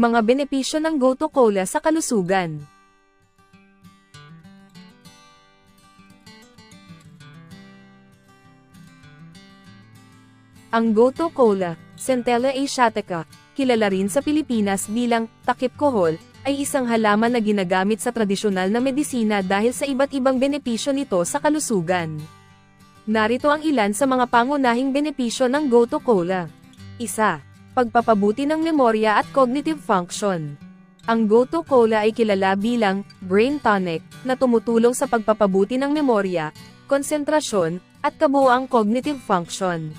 Mga benepisyo ng Goto Cola sa kalusugan. Ang Goto Cola, Centella asiatica, kilala rin sa Pilipinas bilang takip kohol, ay isang halaman na ginagamit sa tradisyonal na medisina dahil sa iba't ibang benepisyo nito sa kalusugan. Narito ang ilan sa mga pangunahing benepisyo ng Goto Cola. Isa, Pagpapabuti ng memorya at cognitive function. Ang Goto Cola ay kilala bilang brain tonic na tumutulong sa pagpapabuti ng memorya, konsentrasyon, at kabuoang cognitive function.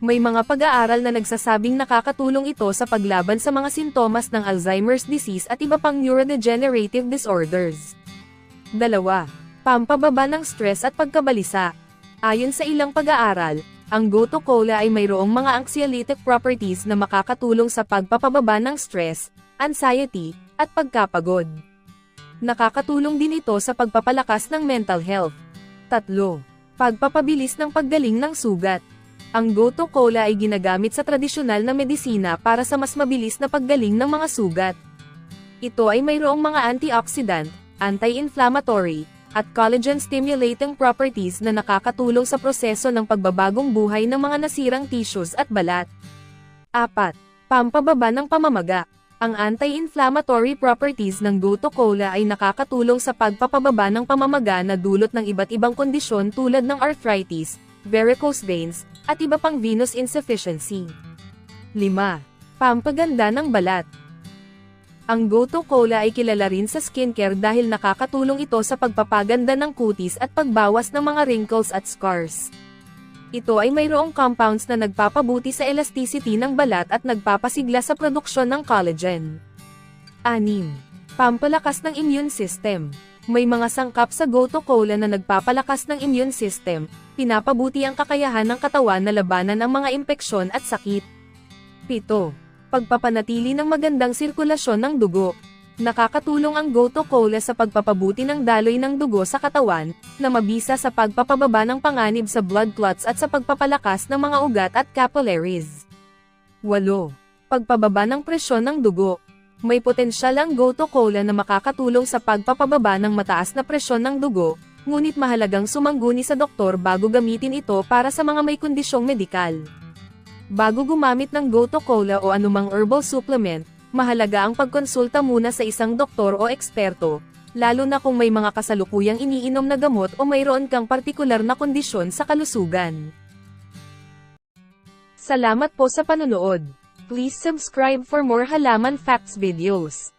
May mga pag-aaral na nagsasabing nakakatulong ito sa paglaban sa mga sintomas ng Alzheimer's disease at iba pang neurodegenerative disorders. Dalawa, Pampababa ng stress at pagkabalisa. Ayon sa ilang pag-aaral, ang Goto Cola ay mayroong mga anxiolytic properties na makakatulong sa pagpapababa ng stress, anxiety, at pagkapagod. Nakakatulong din ito sa pagpapalakas ng mental health. Tatlo, Pagpapabilis ng paggaling ng sugat. Ang Goto Cola ay ginagamit sa tradisyonal na medisina para sa mas mabilis na paggaling ng mga sugat. Ito ay mayroong mga antioxidant, anti-inflammatory, at collagen-stimulating properties na nakakatulong sa proseso ng pagbabagong buhay ng mga nasirang tissues at balat. 4. Pampababa ng pamamaga. Ang anti-inflammatory properties ng Goto Cola ay nakakatulong sa pagpapababa ng pamamaga na dulot ng iba't ibang kondisyon tulad ng arthritis, varicose veins, at iba pang venous insufficiency. 5. Pampaganda ng balat. Ang Goto Cola ay kilala rin sa skincare dahil nakakatulong ito sa pagpapaganda ng kutis at pagbawas ng mga wrinkles at scars. Ito ay mayroong compounds na nagpapabuti sa elasticity ng balat at nagpapasigla sa produksyon ng collagen. 6. Pampalakas ng immune system. May mga sangkap sa Goto Cola na nagpapalakas ng immune system, pinapabuti ang kakayahan ng katawan na labanan ang mga impeksyon at sakit. 7 pagpapanatili ng magandang sirkulasyon ng dugo. Nakakatulong ang Goto Cola sa pagpapabuti ng daloy ng dugo sa katawan, na mabisa sa pagpapababa ng panganib sa blood clots at sa pagpapalakas ng mga ugat at capillaries. 8. Pagpababa ng presyon ng dugo. May potensyal ang Goto Cola na makakatulong sa pagpapababa ng mataas na presyon ng dugo, ngunit mahalagang sumangguni sa doktor bago gamitin ito para sa mga may kondisyong medikal. Bago gumamit ng Goto Cola o anumang herbal supplement, mahalaga ang pagkonsulta muna sa isang doktor o eksperto, lalo na kung may mga kasalukuyang iniinom na gamot o mayroon kang partikular na kondisyon sa kalusugan. Salamat po sa panonood. Please subscribe for more halaman facts videos.